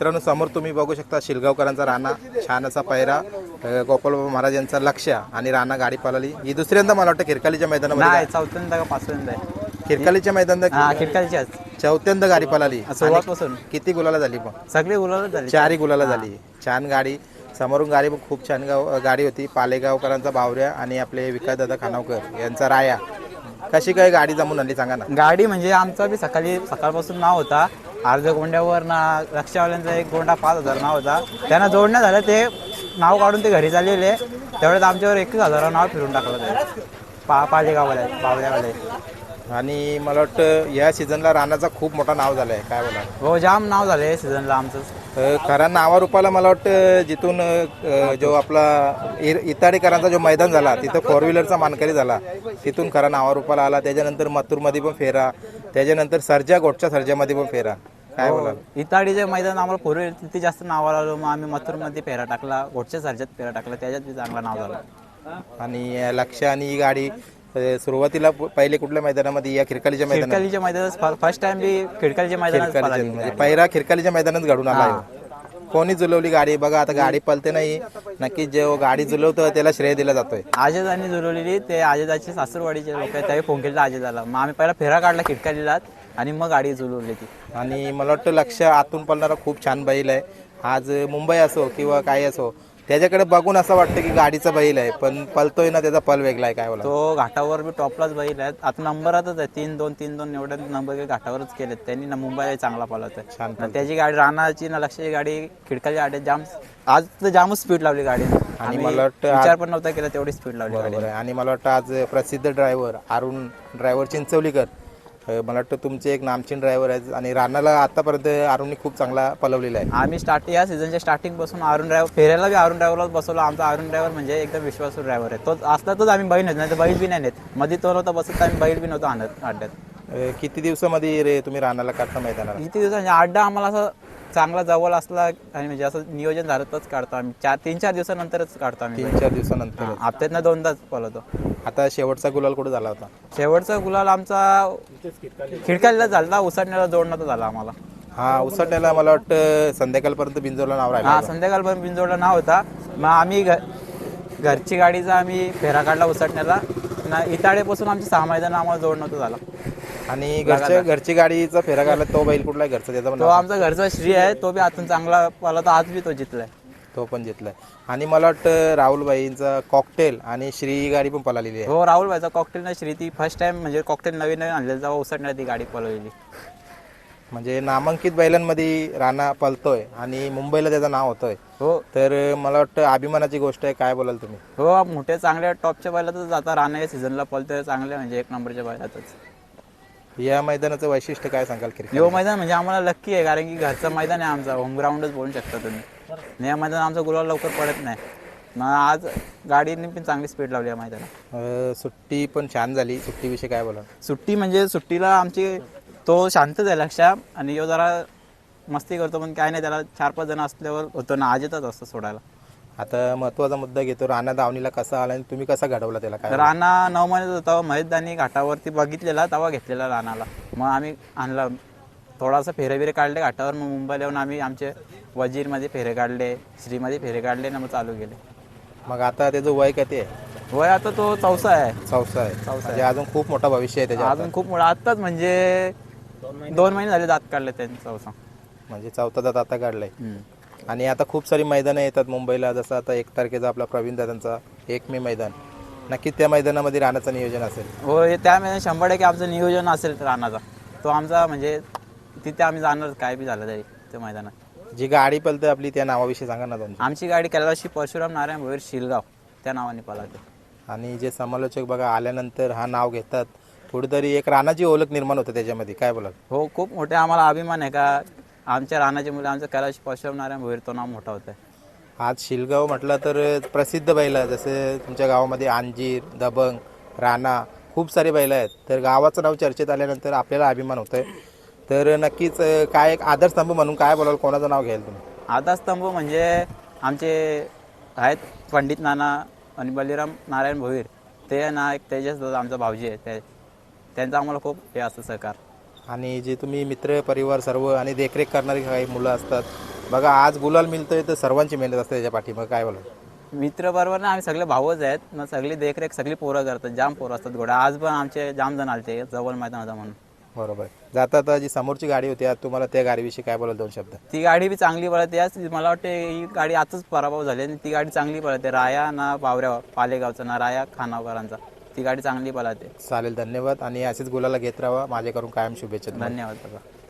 मित्रांनो समोर तुम्ही बघू शकता शिलगावकरांचा राणा छान असा पैरा अ, गोपाल महाराज यांचा लक्ष आणि राणा गाडी पळाली. ही दुसऱ्यांदा मला वाटतं खिरकालीच्या मैदानामध्ये चौथ्यांदा का पाचव्यांदा खिरकालीच्या मैदानात खिडकालच्याच चौथ्यांदा गाडी पळाली. सुरुवातपासून. किती गुलाला झाली पण. सगळी गुलाबच झाली. चारही गुलाला झाली. छान गाडी. समोरून गाडी खूप छान गाव गाडी होती. पालेगावकरांचा बावऱ्या आणि आपले विकासदादा खानावकर यांचा राया. कशी काय गाडी जमून आणली सांगा ना. गाडी म्हणजे आमचा बी सकाळी सकाळपासून नाव होता. अर्ध्या गोंड्यावर ना रक्षावाल्यांचा एक गोंडा पाच हजार नाव होता. त्यांना जोडण्यात झालं ते नाव काढून ते घरी चाललेले. तेवढ्यात आमच्यावर एकवीस हजार नाव फिरून टाकलं ते. पा पालेगाववाले बावऱ्यावाले आणि मला वाटतं या सीझनला राणाचा खूप मोठा नाव झालं आहे काय बोला हो जाम नाव झाले सीझनला आमचं. खरा नावारूपाला मला वाटतं जिथून जो आपला इर- इताडेकरांचा जो मैदान झाला तिथं फोर व्हीलरचा मानकरी झाला. तिथून खरा नावारूपाला आला. त्याच्यानंतर मथुरमध्ये पण फेरा. त्याच्यानंतर सर्जा गोटच्या सर्जामध्ये पण फेरा. काय बोला इताडीचे मैदान आम्हाला पूर्वी तिथे जास्त नावाला आलो मग आम्ही मथुरमध्ये फेरा टाकला घोटच्या सारख्यात फेरा टाकला त्याच्यात बी चांगला नाव झालं. आणि लक्ष आणि ही गाडी अ, सुरुवातीला प- पहिले कुठल्या मैदानामध्ये या खिरकालीच्या मैदानात? खिडकालीच्या मैदानात फर्स्ट टाइम बी खिडकालीच्या मैदानात खिरकालीच्या पळाली म्हणजे पहिला खिरकालीच्या मैदानात घडून आला. कोणी जुलवली गाडी? बघा आता गाडी पलते नाही. नक्की जे गाडी जुलवतो त्याला श्रेय दिला जातोय. आजेदांनी जुळवलेली ते आजेदाची सासूरवाडीचे लोक आहेत त्यावेळी फोन केला आजेदाला. मग आम्ही पहिला फेरा काढला खिडकालीलाच आणि मग गाडी जुळवली ती. आणि मला वाटतं लक्ष आतून पळणारा खूप छान बैल आहे. आज मुंबई असो किंवा काही असो त्याच्याकडे बघून असं वाटतं की गाडीचा बैल आहे पण पलतोय ना त्याचा पल वेगळा आहे काय बोला तो घाटावर बी टॉपलाच बैल आहेत आता नंबरातच आहे. तीन दोन तीन दोन एवढे नंबर घाटावरच केलेत. त्यांनी ना मुंबईला चांगला पळवत आहे. छान आणि त्याची गाडी रानाची ना लक्षाची गाडी खिडकाच्या गाडी जाम आज तर जामच स्पीड लावली गाडी. आणि मला वाटतं विचार पण नव्हता केला तेवढी स्पीड लावली गाडी. आहे. आणि मला वाटतं आज प्रसिद्ध ड्रायव्हर अरुण ड्रायव्हर चिंचवलीकर. मला वाटतं तुमचे एक नामचीन ड्रायव्हर आहेत आणि रानाला आतापर्यंत अरुणने खूप चांगला पलवलेला आहे. आम्ही स्टार्ट या सीझनच्या स्टार्टिंगपासून अरुण ड्रायव्हर फेऱ्याला बी अरुण ड्रायव्हरलाच बसवला. आमचा अरुण ड्रायव्हर म्हणजे एकदम विश्वासू ड्रायव्हर आहे. तो असला तोच आम्ही नेत नाही तर बैल बी नाही नेत मध्ये तो नव्हता बसत आम्ही बैल बी नव्हतो आणत अड्ड्यात. किती दिवसामध्ये रे तुम्ही रानाला काढता मैदानाला? किती दिवसांच्या अड्डा आम्हाला असं चांगला जवळ असला आणि म्हणजे असं नियोजन झालं तरच काढतो आम्ही. चार तीन चार दिवसानंतरच काढतो आम्ही. तीन चार दिवसानंतर हप्त्यातनं दोनदाच पळवतो आता शेवटचा गुलाल कुठे झाला होता? शेवटचा गुलाल आमचा खिडकालीला झाला उसाडण्याला जोडण्याचा झाला आम्हाला. हा उसटण्याला मला वाटतं संध्याकाळपर्यंत बिंजोरला नाव राहिलं हा संध्याकाळपर्यंत बिंजोडला नाव होता. मग आम्ही घ- घरची गाडीचा आम्ही फेरा काढला उसटण्याला ना इताडेपासून आमची सहा मैदान आम्हाला जोडणं झाला. आणि घरच्या घरची गाडीचा फेरा काढला तो बैल कुठला आहे घरचा? त्याचा पण तो नाव? आमचा घरचा श्री आहे तो बी आतून चांगला पाला तर आज बी तो जितलाय तो पण जितलाय. आणि मला वाटतं राहुलबाईंचा कॉकटेल आणि श्री ही गाडी पण पळालेली आहे. हो राहुल भाईचा कॉकटेल ना श्री ती फर्स्ट टाइम म्हणजे कॉकटेल नवीन नवीन आणलेलं तेव्हा उसटण्यात ती गाडी पळवलेली. म्हणजे नामांकित बैलांमध्ये राणा पलतोय आणि मुंबईला त्याचं नाव होतंय. हो. तर मला वाटतं अभिमानाची गोष्ट आहे काय बोलाल तुम्ही? हो मोठ्या चांगल्या टॉपच्या बैलातच जाता राहणं या सीझनला पळतोय चांगल्या म्हणजे एक नंबरच्या बैलातच. या मैदानाचं वैशिष्ट्य काय सांगाल क्रिकेट यो मैदान म्हणजे आम्हाला लक्की आहे कारण की घरचं मैदान आहे आमचा. होम ग्राउंडच बोलू शकता तुम्ही. आणि या मैदान आमचा गुलाल लवकर पडत नाही. मग आज गाडीने पण चांगली स्पीड लावली या मैदानात. सुट्टी पण छान झाली. सुट्टीविषयी काय बोलाल? सुट्टी म्हणजे सुट्टीला आमची तो शांतच आहे लक्षा आणि यो जरा मस्ती करतो पण काय नाही त्याला चार पाच जण असल्यावर होतो ना आज येतच असतं सोडायला. आता महत्त्वाचा मुद्दा घेतो राणा दावणीला कसा आला आणि तुम्ही कसा घडवला त्याला काय? राणा नऊ महिन्यात होता महेशदानी घाटावरती बघितलेला तवा घेतलेला राणाला. मग आम्ही आणला. थोडासा फेरे बिरे काढले घाटावर मग मुंबईला येऊन आम्ही आमचे वजीरमध्ये फेरे काढले श्रीमध्ये फेरे काढले ना मग चालू केले. मग आता त्याचं वय किती आहे? वय आता तो चौसा आहे. चौसा आहे. चौसा म्हणजे अजून खूप मोठा भविष्य आहे त्याच्या अजून खूप मोठा. आत्ताच म्हणजे दोन महिने झाले दात काढले त्यांनी चौसा. म्हणजे चौथा दात आता काढलाय. आणि आता खूप सारी मैदानं येतात मुंबईला. जसं आता एक तारखेचा आपला प्रवीण दादांचा एक मे मैदान. नक्कीच त्या मैदानामध्ये राहण्याचं नियोजन असेल. हो हे त्या महिन्यात शंभर टक्के आमचं नियोजन असेल राणाचा तो आमचा म्हणजे तिथे आम्ही जाणार काय बी झालं तरी त्या मैदानात. जी गाडी पलते आपली त्या नावाविषयी सांगा ना तुमची. आमची गाडी कैलाशी परशुराम नारायण भोईर शिलगाव त्या नावाने पळाते आणि जे समालोचक बघा आल्यानंतर हा नाव घेतात. कुठेतरी एक रानाची ओळख निर्माण होते त्याच्यामध्ये. काय बोलाल? हो खूप मोठे आम्हाला अभिमान आहे का आमच्या रानाची मुलं आमचं कैलाशी परशुराम नारायण भोईर तो नाव मोठा होतं. आज शिलगाव म्हटलं तर प्रसिद्ध बैल आहे जसे तुमच्या गावामध्ये अंजीर दबंग राणा खूप सारी बैल आहेत. तर गावाचं नाव चर्चेत आल्यानंतर आपल्याला अभिमान होतोय. तर नक्कीच अं, काय एक आदरस्तंभ म्हणून काय बोलाल? कोणाचं नाव घ्याल तुम्ही? आधारस्तंभ म्हणजे आमचे आहेत पंडित नाना आणि बलिराम नारायण भोईर. ते ना एक तेजस दादा आमचा भाऊजी आहे. ते त्यांचं आम्हाला खूप हे असतं सहकार. आणि जे तुम्ही मित्र परिवार सर्व आणि देखरेख करणारी काही मुलं असतात. बघा आज गुलाल मिळतोय तर सर्वांची मेहनत असते त्याच्या पाठीमागे काय बोला मित्र बरोबर ना आम्ही सगळे भाऊच आहेत. मग सगळी देखरेख सगळी पोरं करतात जाम पोरं असतात घोडा. आज पण आमचे जाम जण आलते जवळ मैदान होता म्हणून. बरोबर. जाता आता जी समोरची गाडी होती आज तुम्हाला त्या गाडीविषयी काय बोलाल दोन शब्द? ती गाडी बी चांगली पळते. आज मला वाटते ही गाडी आताच पराभव झाली आणि ती गाडी चांगली पळते. राया ना पावऱ्या पालेगावचा ना राया खानावकरांचा. ती गाडी चांगली पळते. चालेल धन्यवाद. आणि असेच गुलाला घेत राहा. माझ्याकडून कायम शुभेच्छा. धन्यवाद बघा